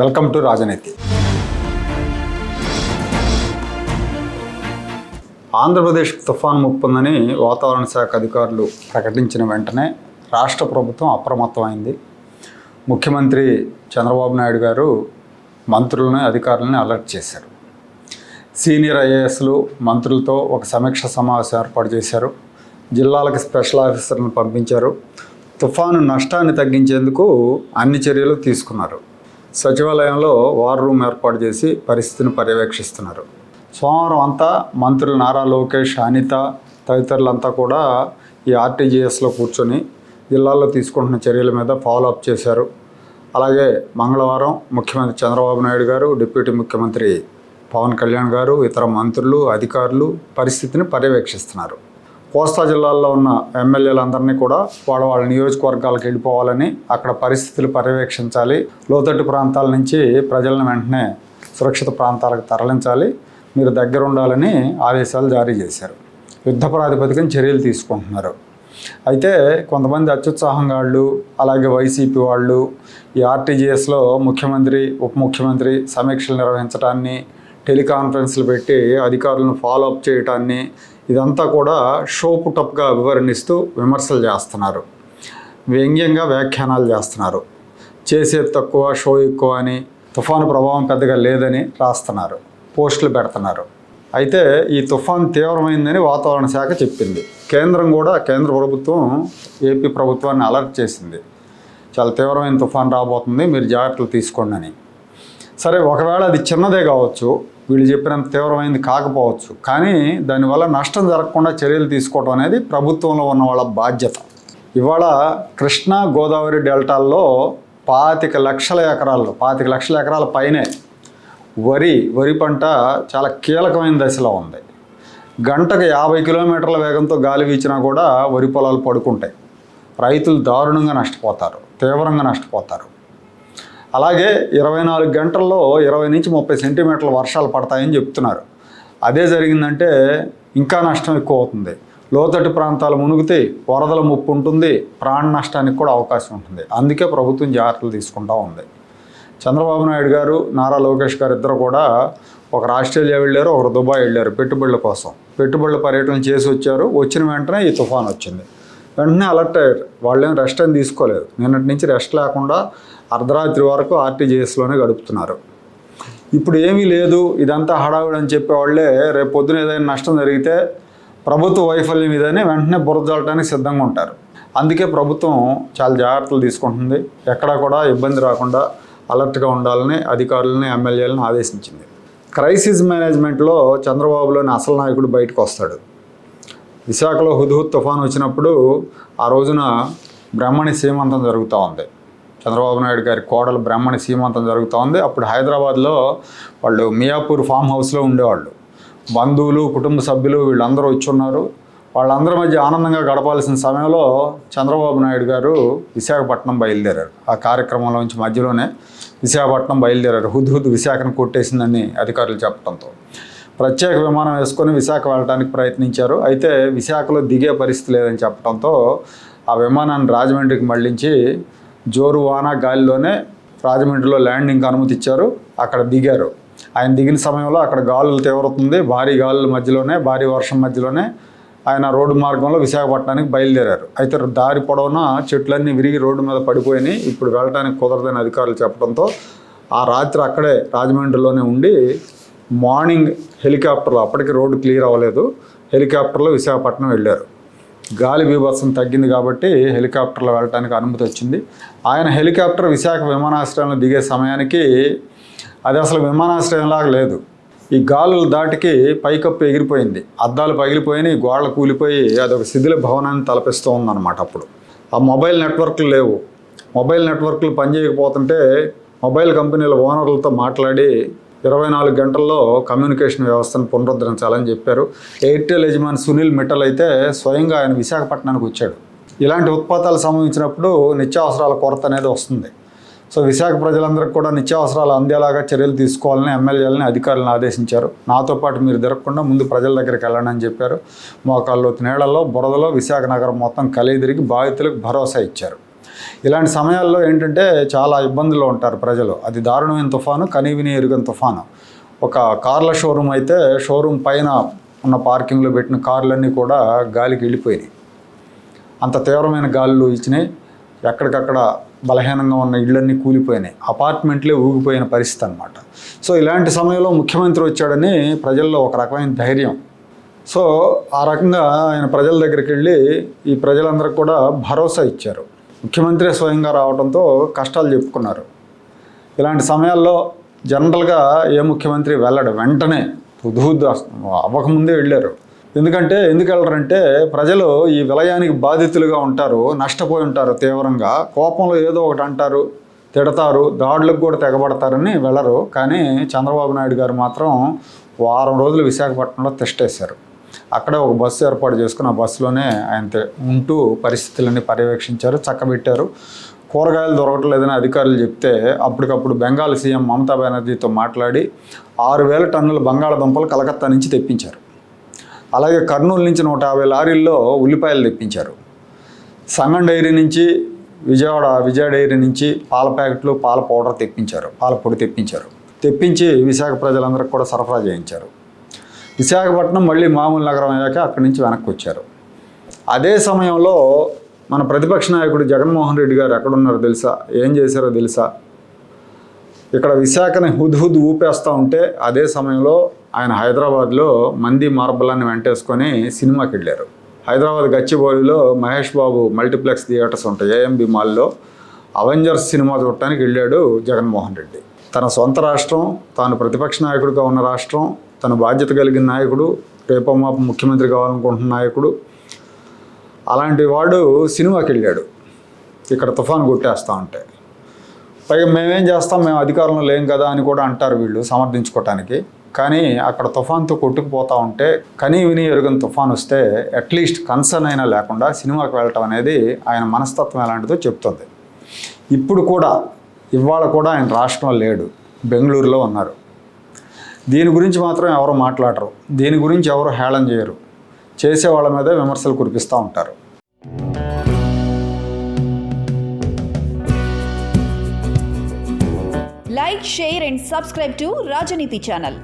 Welcome to రాజనీతి. ఆంధ్రప్రదేశ్ తుఫాను ముప్పుందని వాతావరణ శాఖ అధికారులు ప్రకటించిన వెంటనే రాష్ట్ర ప్రభుత్వం అప్రమత్తమైంది. ముఖ్యమంత్రి చంద్రబాబు నాయుడు గారు మంత్రులను అధికారులను అలర్ట్ చేశారు. సీనియర్ ఐఏఎస్లు మంత్రులతో ఒక సమీక్ష సమావేశం ఏర్పాటు చేశారు. జిల్లాలకు స్పెషల్ ఆఫీసర్లను పంపించారు. తుఫాను నష్టాన్ని తగ్గించేందుకు అన్ని చర్యలు తీసుకున్నారు. సచివాలయంలో వార్ రూమ్ ఏర్పాటు చేసి పరిస్థితిని పర్యవేక్షిస్తున్నారు. సోమవారం అంతా మంత్రులు నారా లోకేష్ అనిత తదితరులంతా కూడా ఈ ఆర్టీజీఎస్లో కూర్చొని జిల్లాల్లో తీసుకుంటున్న చర్యల మీద ఫాలో అప్ చేశారు. అలాగే మంగళవారం ముఖ్యమంత్రి చంద్రబాబు నాయుడు గారు డిప్యూటీ ముఖ్యమంత్రి పవన్ కళ్యాణ్ గారు ఇతర మంత్రులు అధికారులు పరిస్థితిని పర్యవేక్షిస్తున్నారు. కోస్తా జిల్లాల్లో ఉన్న ఎమ్మెల్యేలందరినీ కూడా వాళ్ళ వాళ్ళ నియోజకవర్గాలకు వెళ్ళిపోవాలని అక్కడ పరిస్థితులు పర్యవేక్షించాలి. లోతట్టు ప్రాంతాల నుంచి ప్రజలను వెంటనే సురక్షిత ప్రాంతాలకు తరలించాలి. మీరు దగ్గర ఉండాలని ఆదేశాలు జారీ చేశారు. యుద్ధ ప్రాతిపదికన చర్యలు తీసుకుంటున్నారు. అయితే కొంతమంది అత్యుత్సాహంగా వాళ్ళు అలాగే వైసీపీ వాళ్ళు ఈ ఆర్టీజీఎస్లో ముఖ్యమంత్రి ఉప ముఖ్యమంత్రి సమీక్షలు నిర్వహించడాన్ని టెలికాన్ఫరెన్స్లు పెట్టి అధికారులను ఫాలో అప్ చేయటాన్ని ఇదంతా కూడా షో పుటప్గా వివరణిస్తూ విమర్శలు చేస్తున్నారు. వ్యంగ్యంగా వ్యాఖ్యానాలు చేస్తున్నారు. చేసేది తక్కువ షో ఎక్కువ అని తుఫాను ప్రభావం పెద్దగా లేదని రాస్తున్నారు. పోస్టులు పెడుతున్నారు. అయితే ఈ తుఫాన్ తీవ్రమైందని వాతావరణ శాఖ చెప్పింది. కేంద్రం కూడా కేంద్ర ప్రభుత్వం ఏపీ ప్రభుత్వాన్ని అలర్ట్ చేసింది. చాలా తీవ్రమైన తుఫాన్ రాబోతుంది మీరు జాగ్రత్తలు తీసుకోండి అని. సరే ఒకవేళ అది చిన్నదే కావచ్చు వీళ్ళు చెప్పినంత తీవ్రమైనది కాకపోవచ్చు కానీ దానివల్ల నష్టం జరగకుండా చర్యలు తీసుకోవడం అనేది ప్రభుత్వంలో ఉన్న వాళ్ళ బాధ్యత. ఇవాళ కృష్ణా గోదావరి డెల్టాల్లో పాతిక లక్షల ఎకరాల్లో పాతిక లక్షల ఎకరాల పైనే వరి వరి పంట చాలా కీలకమైన దశలో ఉంది. గంటకు యాభై కిలోమీటర్ల వేగంతో గాలి వీచినా కూడా వరి పొలాలు పడుకుంటాయి. రైతులు దారుణంగా నష్టపోతారు తీవ్రంగా నష్టపోతారు. అలాగే ఇరవై నాలుగు గంటల్లో ఇరవై నుంచి ముప్పై సెంటీమీటర్ల వర్షాలు పడతాయని చెప్తున్నారు. అదే జరిగిందంటే ఇంకా నష్టం ఎక్కువ అవుతుంది. లోతట్టు ప్రాంతాలు మునుగుతే వరదల ముప్పు ఉంటుంది ప్రాణ నష్టానికి కూడా అవకాశం ఉంటుంది. అందుకే ప్రభుత్వం జాగ్రత్తలు తీసుకుంటా ఉంది. చంద్రబాబు నాయుడు గారు నారా లోకేష్ గారు ఇద్దరు కూడా ఒకరు ఆస్ట్రేలియా వెళ్ళారు ఒకరు దుబాయ్ వెళ్ళారు పెట్టుబడుల కోసం. పెట్టుబడుల పర్యటన చేసి వచ్చారు. వచ్చిన వెంటనే ఈ తుఫాన్ వచ్చింది. వెంటనే అలర్ట్ అయ్యారు. వాళ్ళేం రెస్ట్ అని తీసుకోలేదు. నిన్నటి నుంచి రెస్ట్ లేకుండా అర్ధరాత్రి వరకు ఆర్టీజీఎస్లోనే గడుపుతున్నారు. ఇప్పుడు ఏమీ లేదు ఇదంతా హడావిడి అని చెప్పేవాళ్ళే రేపు పొద్దున ఏదైనా నష్టం జరిగితే ప్రభుత్వ వైఫల్యం ఇదని వెంటనే బురద సిద్ధంగా ఉంటారు. అందుకే ప్రభుత్వం చాలా జాగ్రత్తలు తీసుకుంటుంది. ఎక్కడా కూడా ఇబ్బంది రాకుండా అలర్ట్గా ఉండాలని అధికారులని ఎమ్మెల్యేలను ఆదేశించింది. క్రైసిస్ మేనేజ్మెంట్లో చంద్రబాబులోని అసలు నాయకుడు బయటకు వస్తాడు. విశాఖలో హుద్హుద్ తుఫాన్ వచ్చినప్పుడు ఆ రోజున బ్రాహ్మణి సీమంతం జరుగుతూ ఉంది. చంద్రబాబు నాయుడు గారి కోడలు బ్రాహ్మణి సీమంతం జరుగుతూ ఉంది. అప్పుడు హైదరాబాద్లో వాళ్ళు మియాపూర్ ఫామ్ హౌస్లో ఉండేవాళ్ళు. బంధువులు కుటుంబ సభ్యులు వీళ్ళందరూ వచ్చి ఉన్నారు. వాళ్ళందరి మధ్య ఆనందంగా గడపాల్సిన సమయంలో చంద్రబాబు నాయుడు గారు విశాఖపట్నం బయలుదేరారు. ఆ కార్యక్రమంలోంచి మధ్యలోనే విశాఖపట్నం బయలుదేరారు. హుద్హుద్ విశాఖను కొట్టేసిందని అధికారులు చెప్పడంతో. ప్రత్యేక విమానం వేసుకొని విశాఖ వెళ్ళడానికి ప్రయత్నించారు. అయితే విశాఖలో దిగే పరిస్థితి లేదని చెప్పడంతో ఆ విమానాన్ని రాజమండ్రికి మళ్ళించి జోరు వాన గాలిలోనే రాజమండ్రిలో ల్యాండింగ్కి అనుమతి ఇచ్చారు. అక్కడ దిగారు. ఆయన దిగిన సమయంలో అక్కడ గాలులు తీవ్రతుంది భారీ గాలుల మధ్యలోనే భారీ వర్షం మధ్యలోనే ఆయన రోడ్డు మార్గంలో విశాఖపట్నానికి బయలుదేరారు. అయితే దారి పొడవునా చెట్లన్నీ విరిగి రోడ్డు మీద పడిపోయినాయి. ఇప్పుడు వెళ్ళడానికి కుదరదని అధికారులు చెప్పడంతో ఆ రాత్రి అక్కడే రాజమండ్రిలోనే ఉండి మార్నింగ్ హెలికాప్టర్లో అప్పటికి రోడ్డు క్లియర్ అవ్వలేదు. హెలికాప్టర్లో విశాఖపట్నం వెళ్ళారు. గాలి బీభత్సం తగ్గింది కాబట్టి హెలికాప్టర్లో వెళ్ళడానికి అనుమతి వచ్చింది. ఆయన హెలికాప్టర్ విశాఖ విమానాశ్రయంలో దిగే సమయానికి అది అసలు విమానాశ్రయంలాగా లేదు. ఈ గాలుల దాటికి పైకప్పు ఎగిరిపోయింది. అద్దాలు పగిలిపోయినాయి గోడలు కూలిపోయి అదొక శిథిల భవనాన్ని తలపిస్తూ ఉందన్నమాట అప్పుడు. ఆ మొబైల్ నెట్వర్క్లు లేవు. మొబైల్ నెట్వర్క్లు పనిచేయకపోతుంటే మొబైల్ కంపెనీల ఓనర్లతో మాట్లాడి ఇరవై నాలుగు గంటల్లో కమ్యూనికేషన్ వ్యవస్థను పునరుద్ధరించాలని చెప్పారు. ఎయిర్టెల్ యజమాని సునీల్ మిట్టల్ అయితే స్వయంగా ఆయన విశాఖపట్నానికి వచ్చాడు. ఇలాంటి ఉత్పాతాలు సంభవించినప్పుడు నిత్యావసరాల కొరత అనేది వస్తుంది. సో విశాఖ ప్రజలందరికీ కూడా నిత్యావసరాలు అందేలాగా చర్యలు తీసుకోవాలని ఎమ్మెల్యేలని అధికారులను ఆదేశించారు. నాతో పాటు మీరు తిరగకుండా ముందు ప్రజల దగ్గరికి వెళ్ళండి అని చెప్పారు. మోకాళ్ళు నీళ్ళలో బురదలో విశాఖ నగరం మొత్తం కలిదిరిగి బాధితులకు భరోసా ఇచ్చారు. ఇలాంటి సమయాల్లో ఏంటంటే చాలా ఇబ్బందుల్లో ఉంటారు ప్రజలు. అది దారుణమైన తుఫాను కనీవిని ఎరుగని తుఫాను. ఒక కార్ల షోరూమ్ అయితే షోరూమ్ పైన ఉన్న పార్కింగ్లో పెట్టిన కార్లన్నీ కూడా గాలికి వెళ్ళిపోయినాయి. అంత తీవ్రమైన గాలులు ఇచ్చినాయి ఎక్కడికక్కడ బలహీనంగా ఉన్న ఇళ్ళన్నీ కూలిపోయినాయి. అపార్ట్మెంట్లే ఊగిపోయిన పరిస్థితి అనమాట సో ఇలాంటి సమయంలో ముఖ్యమంత్రి వచ్చాడని ప్రజల్లో ఒక రకమైన ధైర్యం. సో ఆ రకంగా ఆయన ప్రజల దగ్గరికి వెళ్ళి ఈ ప్రజలందరికీ కూడా భరోసా ఇచ్చారు. ముఖ్యమంత్రి స్వయంగా రావడంతో కష్టాలు చెప్పుకున్నారు. ఇలాంటి సమయాల్లో జనరల్గా ఏ ముఖ్యమంత్రి వెళ్ళడు. వెంటనే హుద్హుద్ అవ్వకముందే వెళ్ళారు. ఎందుకంటే ఎందుకు వెళ్ళరంటే ప్రజలు ఈ విలయానికి బాధితులుగా ఉంటారు నష్టపోయి ఉంటారు తీవ్రంగా. కోపంలో ఏదో ఒకటి అంటారు తిడతారు దాడులకు కూడా తెగబడతారని వెళ్ళరు. కానీ చంద్రబాబు నాయుడు గారు మాత్రం వారం రోజులు విశాఖపట్నంలో తెస్టేశారు అక్కడే ఒక బస్సు ఏర్పాటు చేసుకుని ఆ బస్సులోనే ఆయన ఉంటూ పరిస్థితులన్నీ పర్యవేక్షించారు చక్కబెట్టారు. కూరగాయలు దొరకట్లేదని అధికారులు చెప్తే అప్పటికప్పుడు బెంగాల్ సీఎం మమతా బెనర్జీతో మాట్లాడి ఆరు వేల టన్నుల బంగాళాదుంపలు కలకత్తా నుంచి తెప్పించారు. అలాగే కర్నూలు నుంచి నూట యాభై లారీల్లో ఉల్లిపాయలు తెప్పించారు. సంగం డైరీ నుంచి విజయవాడ విజయ డైరీ నుంచి పాల ప్యాకెట్లు పాల పౌడర్ తెప్పించారు పాల పొడి తెప్పించారు. తెప్పించి విశాఖ ప్రజలందరికీ కూడా సరఫరా చేయించారు. విశాఖపట్నం మళ్ళీ మామూలు నగరం అయ్యాక అక్కడి నుంచి వెనక్కి వచ్చారు. అదే సమయంలో మన ప్రతిపక్ష నాయకుడు జగన్మోహన్ రెడ్డి గారు ఎక్కడున్నారో తెలుసా? ఏం చేశారో తెలుసా? ఇక్కడ విశాఖని హుద్ హుద్ ఊపేస్తూ ఉంటే అదే సమయంలో ఆయన హైదరాబాద్లో మంది మార్బలాన్ని వెంటేసుకొని సినిమాకి వెళ్ళారు. హైదరాబాద్ గచ్చిబౌలిలో మహేష్ బాబు మల్టీప్లెక్స్ థియేటర్స్ ఉంటాయి ఏఎంబి మాల్లో. అవెంజర్స్ సినిమా చూడటానికి వెళ్ళాడు జగన్మోహన్ రెడ్డి. తన సొంత రాష్ట్రం తాను ప్రతిపక్ష నాయకుడిగా ఉన్న రాష్ట్రం తన బాధ్యత కలిగిన నాయకుడు రేపో ముఖ్యమంత్రి కావాలనుకుంటున్న నాయకుడు. అలాంటి వాడు సినిమాకి వెళ్ళాడు. ఇక్కడ తుఫాన్ కొట్టేస్తా ఉంటే. పైగా మేమేం చేస్తాం మేము అధికారంలో లేం కదా అని కూడా అంటారు వీళ్ళు సమర్థించుకోవటానికి కానీ అక్కడ తుఫాన్తో కొట్టుకుపోతూ ఉంటే కనీ విని ఎరుగని తుఫాన్ వస్తే అట్లీస్ట్ కన్సర్న్ అయినా లేకుండా సినిమాకి వెళ్ళటం అనేది ఆయన మనస్తత్వం ఎలాంటిదో చెప్తుంది. ఇప్పుడు కూడా ఇవాళ కూడా ఆయన రాష్ట్రంలో లేడు. బెంగళూరులో ఉన్నారు. దీని గురించి మాత్రం ఎవరు మాట్లాడరు. దీని గురించి ఎవరు హేళన చేయరు. చేసే వాళ్ళ మీద విమర్శలు కురిపిస్తూ ఉంటారు. Like share and subscribe to Rajaneethi channel